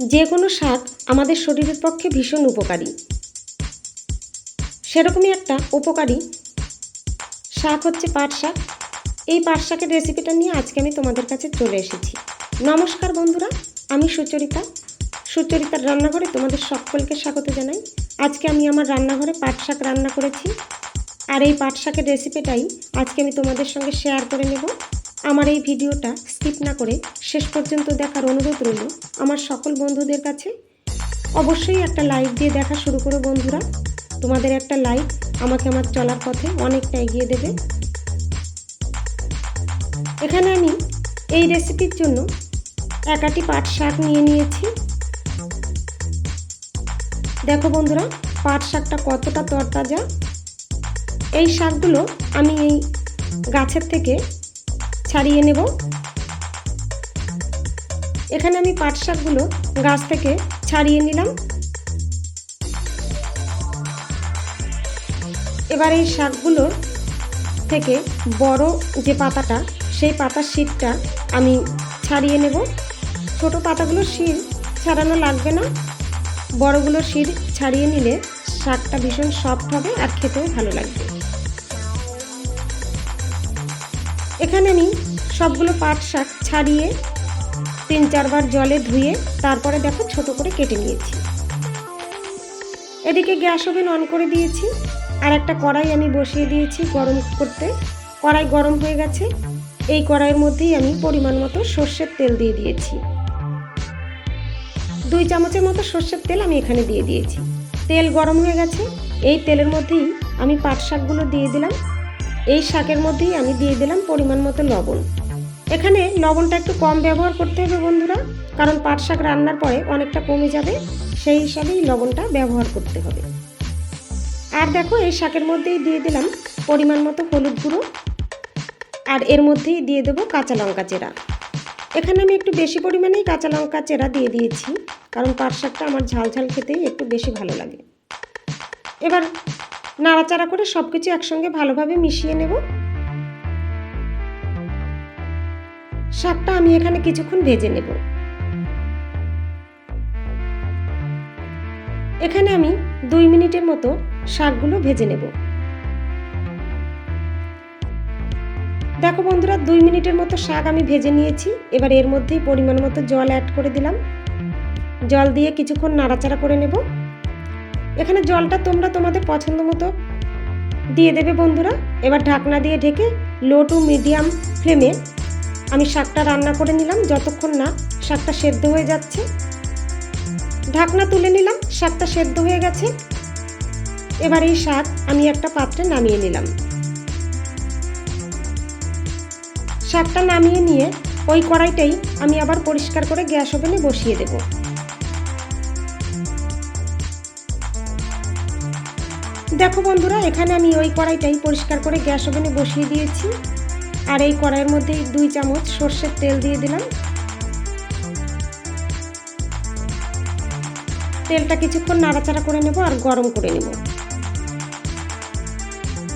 যে কোনো শাক আমাদের শরীরের পক্ষে ভীষণ উপকারী। সেরকমই একটা উপকারী শাক হচ্ছে পাট শাক। এই পাট শাকের রেসিপিটা নিয়ে আজকে আমি তোমাদের কাছে চলে এসেছি। নমস্কার বন্ধুরা, আমি সুচরিতা। সুচরিতার রান্নাঘরে তোমাদের সকলকে স্বাগত জানাই। আজকে আমি আমার রান্নাঘরে পাট শাক রান্না করেছি। আর এই পাট শাকের রেসিপিটাই আজকে আমি তোমাদের সঙ্গে শেয়ার করে নেব। আমার এই ভিডিওটা স্কিপ না করে শেষ পর্যন্ত দেখার অনুরোধ রইল আমার সকল বন্ধুদের কাছে। অবশ্যই একটা লাইক দিয়ে দেখা শুরু করো বন্ধুরা। তোমাদের একটা লাইক আমাকে আমার চলার পথে অনেকটা এগিয়ে দেবে। এখানে আমি এই রেসিপির জন্য একাটি পাট শাক নিয়ে নিয়েছি। দেখো বন্ধুরা, পাট শাকটা কতটা তরতাজা। এই শাকগুলো আমি এই গাছের থেকে ছাড়িয়ে নেব। এখানে আমি পাট শাকগুলো গাছ থেকে ছাড়িয়ে নিলাম। এবার এই শাকগুলো থেকে বড় যে পাতাটা, সেই পাতার শীতটা আমি ছাড়িয়ে নেব। ছোট পাতাগুলো শির ছাড়ানো লাগবে না। বড়গুলো শির ছাড়িয়ে নিলে শাকটা ভীষণ সফট হবে আর খেতেও ভালো লাগবে। এখানে আমি সবগুলো পাট শাক ছাড়িয়ে তিন চারবার জলে ধুয়ে তারপরে দেখো ছোট করে কেটে নিয়েছি। এদিকে গ্যাস ওভেন অন করে দিয়েছি। আর একটা কড়াই আমি বসিয়ে দিয়েছি গরম করতে। কড়াই গরম হয়ে গেছে। এই কড়াইয়ের মধ্যেই আমি পরিমাণ মতো সর্ষের তেল দিয়ে দিয়েছি। দুই চামচের মতো সর্ষের তেল আমি এখানে দিয়ে দিয়েছি। তেল গরম হয়ে গেছে। এই তেলের মধ্যেই আমি পাট শাকগুলো দিয়ে দিলাম। এই শাকের মধ্যেই আমি দিয়ে দিলাম পরিমাণ মতো লবণ। এখানে লবণটা একটু কম ব্যবহার করতে হবে বন্ধুরা, কারণ পাট শাক রান্নার পরে অনেকটা কমে যাবে, সেই হিসাবেই লবণটা ব্যবহার করতে হবে। আর দেখো, এই শাকের মধ্যেই দিয়ে দিলাম পরিমাণ মতো হলুদ গুঁড়ো, আর এর মধ্যেই দিয়ে দেবো কাঁচা লঙ্কা চেরা। এখানে আমি একটু বেশি পরিমাণেই কাঁচা লঙ্কা চেরা দিয়ে দিয়েছি, কারণ পাট শাকটা আমার ঝাল ঝাল খেতেই একটু বেশি ভালো লাগে। এবার নাড়াচাড়া করে সব কিছু একসঙ্গে ভালোভাবে মিশিয়ে নেব। শাকটা আমি এখানে কিছুক্ষণ ভেজে নেব। এখানে আমি দুই মিনিটের মতো শাকগুলো ভেজে নেব। দেখো বন্ধুরা, দুই মিনিটের মতো শাক আমি ভেজে নিয়েছি। এবার এর মধ্যেই পরিমাণ মতো জল অ্যাড করে দিলাম। জল দিয়ে কিছুক্ষণ নাড়াচাড়া করে নেব। এখানে জলটা তোমরা তোমাদের পছন্দ মতো দিয়ে দেবে বন্ধুরা। এবার ঢাকনা দিয়ে ঢেকে লো টু মিডিয়াম ফ্লেমে আমি শাকটা রান্না করে নিলাম, যতক্ষণ না শাকটা সেদ্ধ হয়ে যাচ্ছে। ঢাকনা তুলে নিলাম, শাকটা সেদ্ধ হয়ে গেছে। এবার এই শাক আমি একটা পাত্রে নামিয়ে নিলাম। শাকটা নামিয়ে নিয়ে ওই কড়াইটাই আমি আবার পরিষ্কার করে গ্যাস ওভেনে বসিয়ে দেব। দেখো বন্ধুরা, এখানে আমি ওই কড়াইটাই পরিষ্কার করে গ্যাস ওভেনে বসিয়ে দিয়েছি। আর এই কড়াইয়ের মধ্যে দুই চামচ সর্ষের তেল দিয়ে দিলাম। তেলটা কিছুক্ষণ নাড়াচাড়া করে নেব আর গরম করে নেব।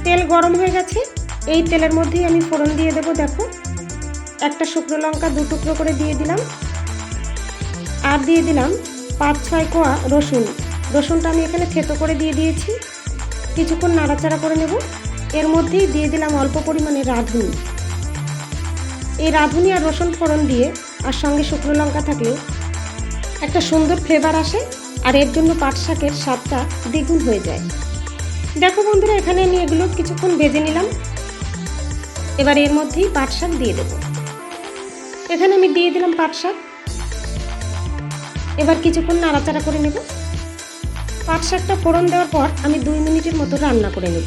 তেল গরম হয়ে গেছে। এই তেলের মধ্যেই আমি ফোড়ন দিয়ে দেবো, দেখো। একটা শুকনো লঙ্কা দু টুকরো করে দিয়ে দিলাম। আর দিয়ে দিলাম পাঁচ ছয় কোয়া রসুন। রসুনটা আমি এখানে থেতো করে দিয়ে দিয়েছি। কিছুক্ষণ নাড়াচাড়া করে নেব। এর মধ্যেই দিয়ে দিলাম অল্প পরিমাণে রাঁধুনি। এই রাঁধুনি আর রসুন ফোড়ন দিয়ে আর সঙ্গে শুকনো লঙ্কা থাকলে একটা সুন্দর ফ্লেভার আসে আর এর জন্য পাট শাকের স্বাদটা দ্বিগুণ হয়ে যায়। দেখো বন্ধুরা, এখানে আমি এগুলো কিছুক্ষণ ভেজে নিলাম। এবার এর মধ্যেই পাট শাক দিয়ে দেবো। এখানে আমি দিয়ে দিলাম পাট শাক। এবার কিছুক্ষণ নাড়াচাড়া করে নেব। পাট শাকটা ফোড়ন দেওয়ার পর আমি দুই মিনিটের মতো রান্না করে নেব।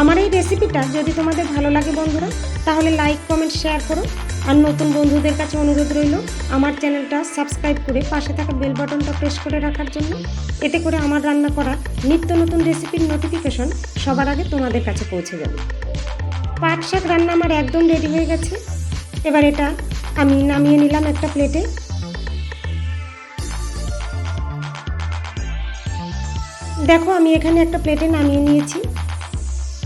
আমার এই রেসিপিটা যদি তোমাদের ভালো লাগে বন্ধুরা, তাহলে লাইক, কমেন্ট, শেয়ার করো। আর নতুন বন্ধুদের কাছে অনুরোধ রইল, আমার চ্যানেলটা সাবস্ক্রাইব করে পাশে থাকা বেল বাটনটা প্রেস করে রাখার জন্য। এতে করে আমার রান্না করা নিত্য নতুন রেসিপির নোটিফিকেশন সবার আগে তোমাদের কাছে পৌঁছে যাবে। পাট শাক রান্না আমার একদম রেডি হয়ে গেছে। এবার এটা আমি নামিয়ে নিলাম একটা প্লেটে দেখো, আমি এখানে একটা প্লেটে নামিয়ে নিয়েছি।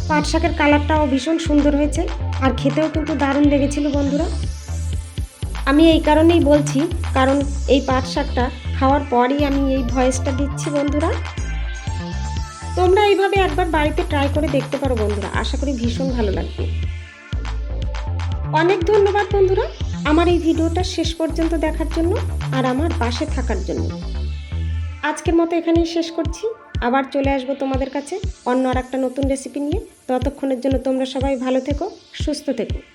পাট শাকের কালারটাও ভীষণ সুন্দর হয়েছে, আর খেতেও কিন্তু দারুণ লেগেছিল বন্ধুরা। আমি এই কারণেই বলছি, কারণ এই পাট শাকটা খাওয়ার পরই আমি এই ভয়েসটা দিচ্ছি বন্ধুরা। তোমরা এইভাবে একবার বাড়িতে ট্রাই করে দেখতে পারো বন্ধুরা, আশা করি ভীষণ ভালো লাগবে। অনেক ধন্যবাদ বন্ধুরা আমার এই ভিডিওটা শেষ পর্যন্ত দেখার জন্য আর আমার পাশে থাকার জন্য। আজকের মতো এখানেই শেষ করছি। আবার চলে আসব তোমাদের কাছে অন্য আর একটা নতুন রেসিপি নিয়ে। ততক্ষণের জন্য তোমরা সবাই ভালো থেকো, সুস্থ থেকো।